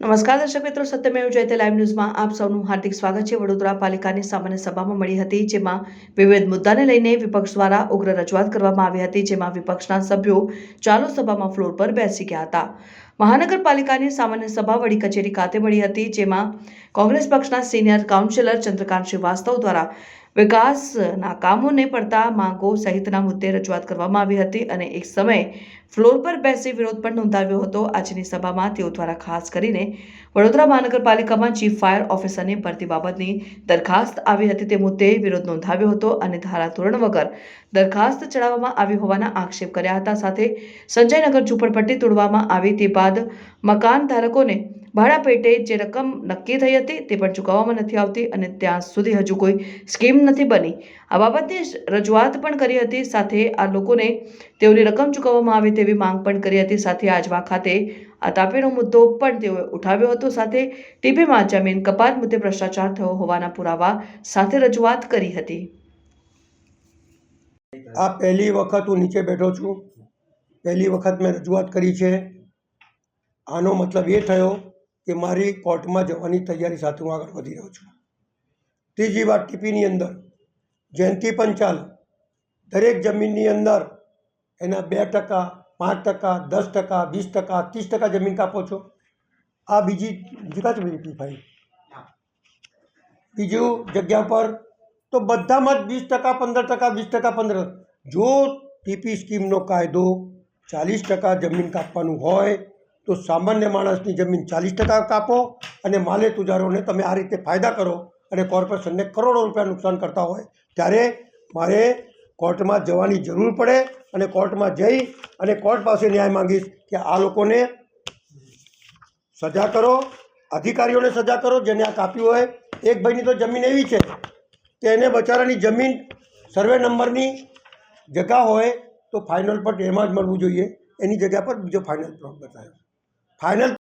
નમસ્કાર દર્શક મિત્રો, સત્યમેવ જયતે લાઈવ ન્યૂઝમાં આપ સૌનું હાર્દિક સ્વાગત છે. વડોદરા પાલિકાની સામાન્ય સભામાં મળી હતી, જેમાં વિવિધ મુદ્દાને લઈને વિપક્ષ દ્વારા ઉગ્ર રજૂઆત કરવામાં આવી હતી, જેમાં વિપક્ષના સભ્યો ચાલુ સભામાં ફ્લોર પર બેસી ગયા હતા. મહાનગરપાલિકાની સામાન્ય સભા વડી કચેરી ખાતે મળી હતી, જેમાં કોંગ્રેસ પક્ષના સિનિયર કાઉન્સિલર ચંદ્રકાંત શ્રીવાસ્તવ દ્વારા વિકાસના કામોને પડતા માંગો સહિતના મુદ્દે રજૂઆત કરવામાં આવી હતી અને એક સમયે ફ્લોર પર બેસી વિરોધ પણ નોંધાવ્યો હતો. આજની સભામાં તેઓ દ્વારા ખાસ કરીને વડોદરા મહાનગરપાલિકામાં ચીફ ફાયર ઓફિસરની ભરતી બાબતની દરખાસ્ત આવી હતી. તે મુદ્દે વિરોધ નોંધાવ્યો હતો અને ધારાધોરણ વગર દરખાસ્ત ચડાવવામાં આવી હોવાના આક્ષેપ કર્યા હતા. સાથે સંજયનગર ઝૂંપડપટ્ટી તોડવામાં આવી તે બાદ મકાન ધારકોને ભાડા પેટે જે રકમ નક્કી થઈ હતી તે પણ ચૂકવવામાં નથી આવતી અને ત્યાં સુધી હજુ કોઈ સ્કીમ નથી બની. આ બાબતની રજૂઆત પણ કરી હતી. સાથે આ લોકોને તેઓની રકમ ચૂકવવામાં આવે તેવી માંગ પણ કરી હતી. સાથે આજવા ખાતે આ તાપીનો મુદ્દો પણ તેઓએ ઉઠાવ્યો હતો. સાથે ટીપીમાં જમીન કપાત મુદ્દે ભ્રષ્ટાચાર થયો હોવાના પુરાવા સાથે રજૂઆત કરી હતી. આ પહેલી વખત હું નીચે બેઠો છું. પહેલી વખત મેં રજૂઆત કરી છે. આનો મતલબ એ થયો કે મારી કોર્ટમાં જવાની તૈયારી સાથે હું આગળ વધી રહ્યો છું. ત્રીજી વાત, ટીપીની અંદર જયંતિ પંચાલ દરેક જમીનની અંદર એના બે ટકા, પાંચ ટકા, દસ ટકા, વીસ ટકા, ત્રીસ ટકા જમીન કાપો છો. આ બીજી બીજી કાચ ટીપી ભાઈ? બીજું જગ્યા પર તો બધામાં જ વીસ ટકા, પંદર ટકા, વીસ ટકા, પંદર જો ટીપી સ્કીમનો કાયદો ચાલીસ ટકા જમીન કાપવાનું હોય તો સામાન્ય માણસની જમીન ચાલીસ ટકા કાપો અને માલે તુજારોને તમે આ રીતે ફાયદા કરો અને કોર્પોરેશનને કરોડો રૂપિયા નુકસાન કરતા હોય ત્યારે મારે કોર્ટમાં જવાની જરૂર પડે અને કોર્ટમાં જઈ અને કોર્ટ પાસે ન્યાય માંગીશ કે આ લોકોને સજા કરો, અધિકારીઓને સજા કરો, જેને આ કાપ્યું હોય. એક ભાઈની તો જમીન એવી છે કે એને બચારાની જમીન સર્વે નંબરની જગા હોય તો ફાઇનલ પર એમાં જ મળવું જોઈએ. એની જગ્યા પર બીજો ફાઇનલ પ્લોટ બતાવ્યો. ફાઇનલ